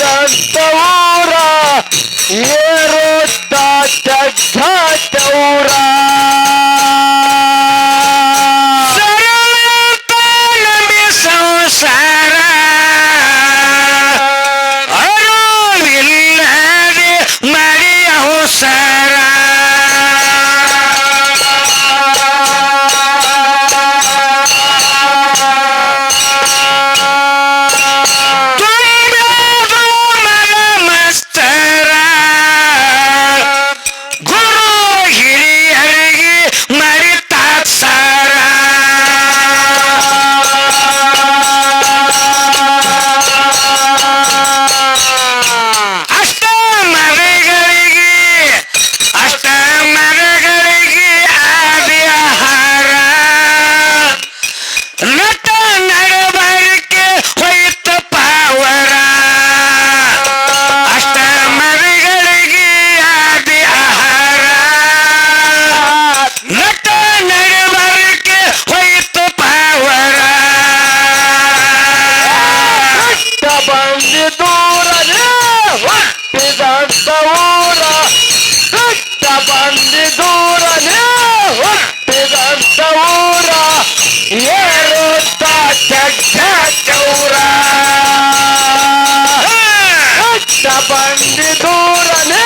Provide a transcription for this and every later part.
ಊರ ಏರುತ್ತಾ ಚಟ್ಟ ಬಂದಿದೂರನೇ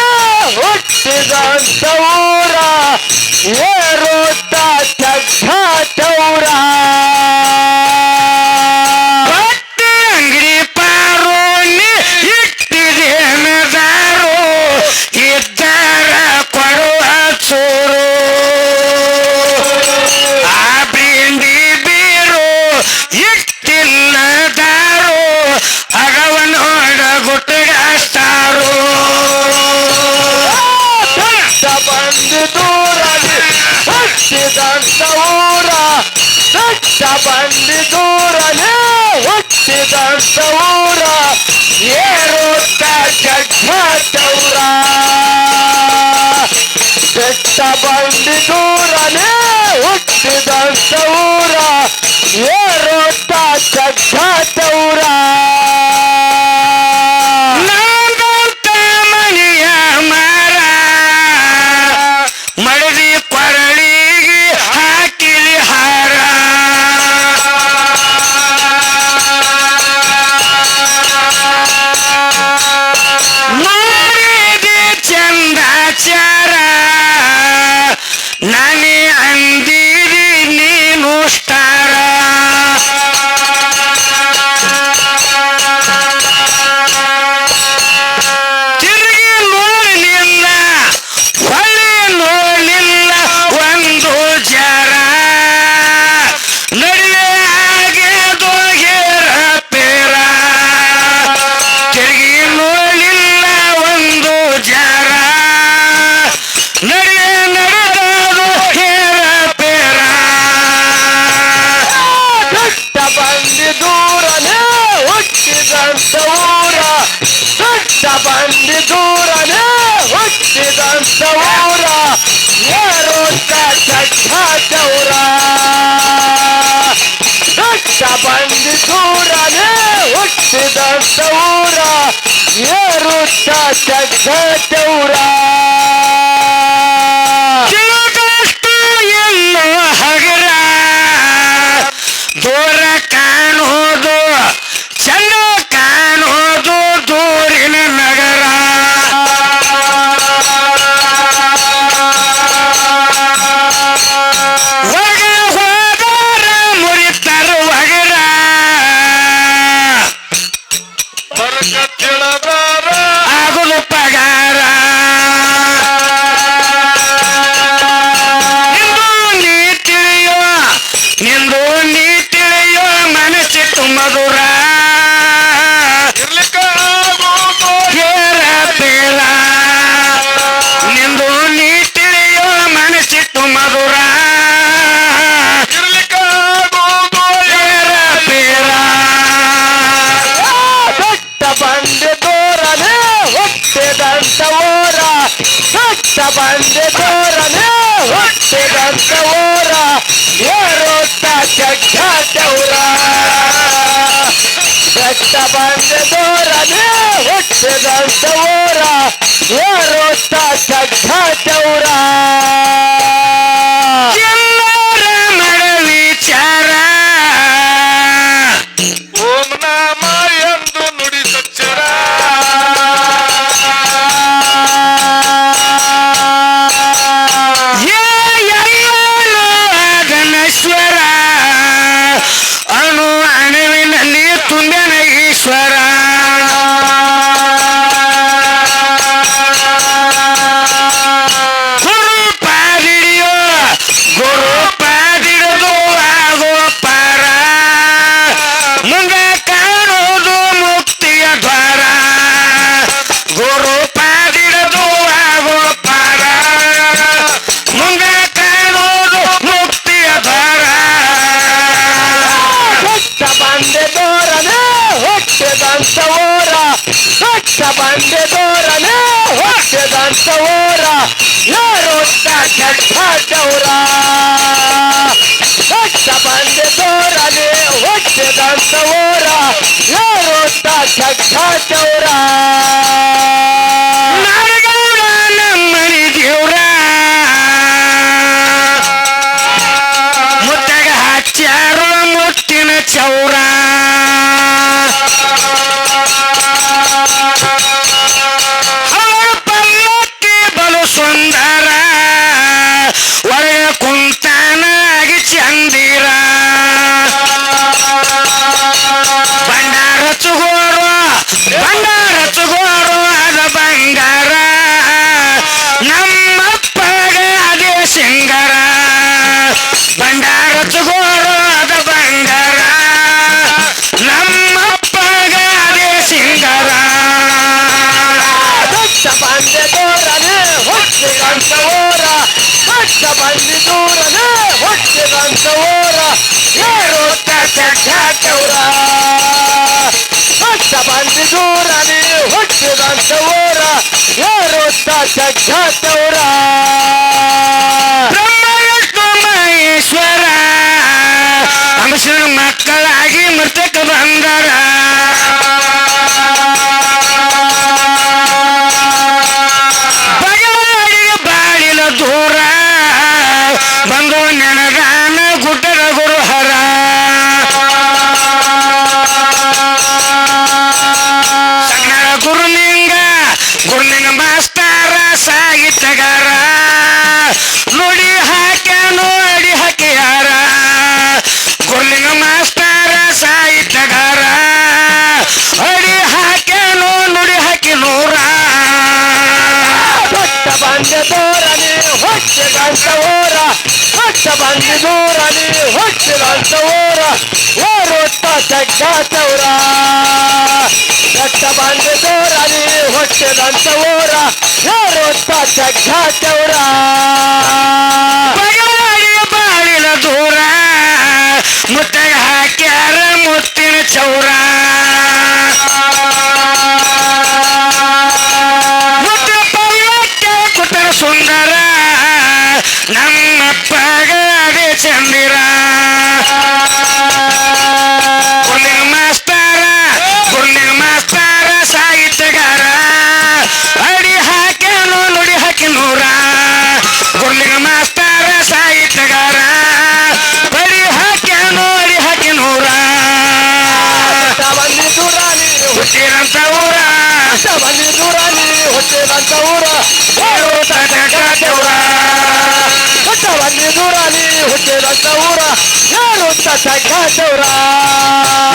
ಹುಟ್ಟಿದಂತ ಊರ. ಸಿದ್ಧೌರ ಏರುತ್ತ ಜಗ್ಗೌರ ಬೆಟ್ಟ ಬಂದಿ ದೂರನೇ ಹುಟ್ಟಿದ ಸೌರ ಏರುತ್ತ ಜಗ್ಗೌರ ಸೂರನೇ ಹುಟ್ಟಿದ ಸೌರ ಏರುತ್ತ ಜಗತ್ತ ಮಧುರ. ಪೇರ. ನಿಂದು ನೀ ತಿಳಿಯೋ ಮನಸ್ಸಿಟ್ಟು ಮಧುರ ಬಂದೆ ತೋರನೆ ಹುಟ್ಟಿದಂತ ಊರ ಬೆಟ್ಟ ಬಂದೆ ತೋರನೆ ಹುಟ್ಟಿದಂತ ಊರ ಏರೋತ್ತ ಚಕ್ಕ ಬೆಟ್ಟ ಬಂದೆ ತೋರನೆ ಹುಟ್ಟಿದಂತ ಊರ ಏರೋತ್ತ ಜಗ್ಗಾಟವ್ರ ಎಲ್ಲರ ಮಡ ವಿಚಾರ ಓಂ ನಾಮ. ಹುಟ್ಟಿದಂತ ಊರ ಬೆಟ್ಟ ಬಂದೆ ದೋರನೆ ಹುಟ್ಟಿದಂತ ಊರ ಯಾರೊತ್ತ ಜಗ್ಗಾಟವ್ರ ಯಾರು ಬಂದೆ ಬಂದಿ ದೂರನೆ ಹುಟ್ಟಿದಂತ ಊರ ಏರೋತ್ತ ಜಗ್ಗಾಟವ್ರ ಬೆಟ್ಟ ಬಂದಿ ದೂರನೆ ಹುಟ್ಟಿದಂತ ಊರ ಏರೋತ್ತ ಜಗ್ಗಾಟವ್ರ ಬ್ರಹ್ಮ ಮಹೇಶ್ವರ ಅಂಶನ ಮಕ್ಕಳಾಗಿ ಮೃತಕ ಸಾಹಿತ್ಯಗಾರ ನುಡಿ ಹಾಕ್ಯ ನೋಡಿ ಹಾಕಿಯಾರ. ಕೊಲ್ಲಿನ ಮಾಸ್ತಾರ ಸಾಹಿತ್ಯಗಾರ. ಅಡಿ ಹಾಕ್ಯಾನು, ನುಡಿ ಹಾಕಿ ನೂರ. ಹೊಟ್ಟ ಬಂದೆ ದೂರನೆ ಹುಟ್ಟಿದಂತ ಊರ ಬೆಟ್ಟ ಬಂದಿ ದೂರನೆ ಹುಟ್ಟಿದಂತ ಊರ ಏರೋತ್ತ ಜಗ್ಗ ಚೌರ. ಹೊಟ್ಟ ದೂರನೆ ಹುಟ್ಟಿದಂತ ಊರ ಏರೋತ್ತ ಜಗ್ಗಾಟವ್ರ ಬಗೆವಾಡಿಗೆ ಬಾಳಿನ ದೂರ ಮುತ್ತಗ ಹಾಕ್ಯಾರ ಮುತ್ತಿನ ಚೌರ ಸುಂದರ ನಮ್ಮ ಅದೇ ಚಂದಿರ ಹುಟ್ಟಿರಂತ ಊರ ಹುಟ್ಟ ಬನ್ನಿ ದೂರ ನೀ ಹುಟ್ಟಿದಂತ ಊರ ಹೇಳುತ್ತ ಜಗದೂರ. ಹುಟ್ಟ ಬನ್ನಿ ದೂರ ನೀ ಹುಟ್ಟಿದಂತ ಊರ ಹೇಳುತ್ತ ತಗ್ಗದವ್ರ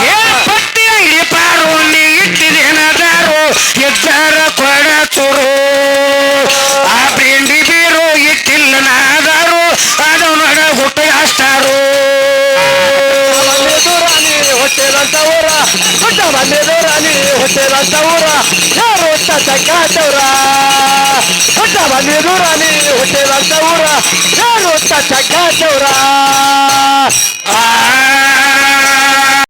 ಏ ಪಟ್ಟಿ ಅಂಗಡಿ ಪಾರು ನೀ ಇಟ್ಟಿದೇನದಾರು ಇದ್ದಾರ ಕೊಡ ಚೂರು ಆ ಬೆಂಡಿ ಬೀರು ಇಟ್ಟಿಲ್ಲ ನಾದಾರು ಅದು ನಡ ಹುಟ್ಟು ಅಷ್ಟಾರು ಬನ್ನಿ ದೂರ ನೀ ಹುಟ್ಟಿದಂತ ಊರ ಹುಟ್ಟ ಬನ್ನಿ ದೂರ ನೀ ಹುಟ್ಟಿದಂತ ಊರ ಹೇಳುತ್ತ ತಗ್ಗದವ್ರ